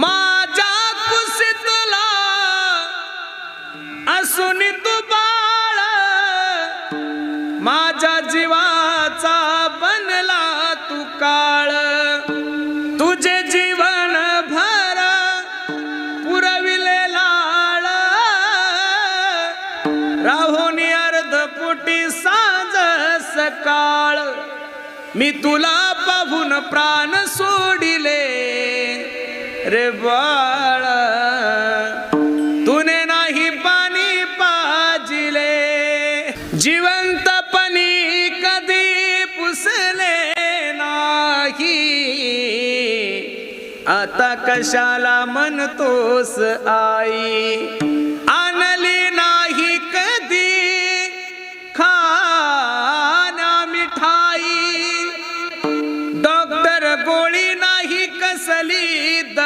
माझ्या कुसितला असुनी तू बाळ. माझ्या जीवाचा बनला तू काळ. तुझे जीवन भर पुरविले लाळ. राहून अर्धपुटी सांज सकाळ मी तुला पाहून प्राण सोडील. रे बाळ तुने नाही पाणी पाजिले जिवंतपणी कधी पुसले नाही. आता कशाला म्हणतोस आई?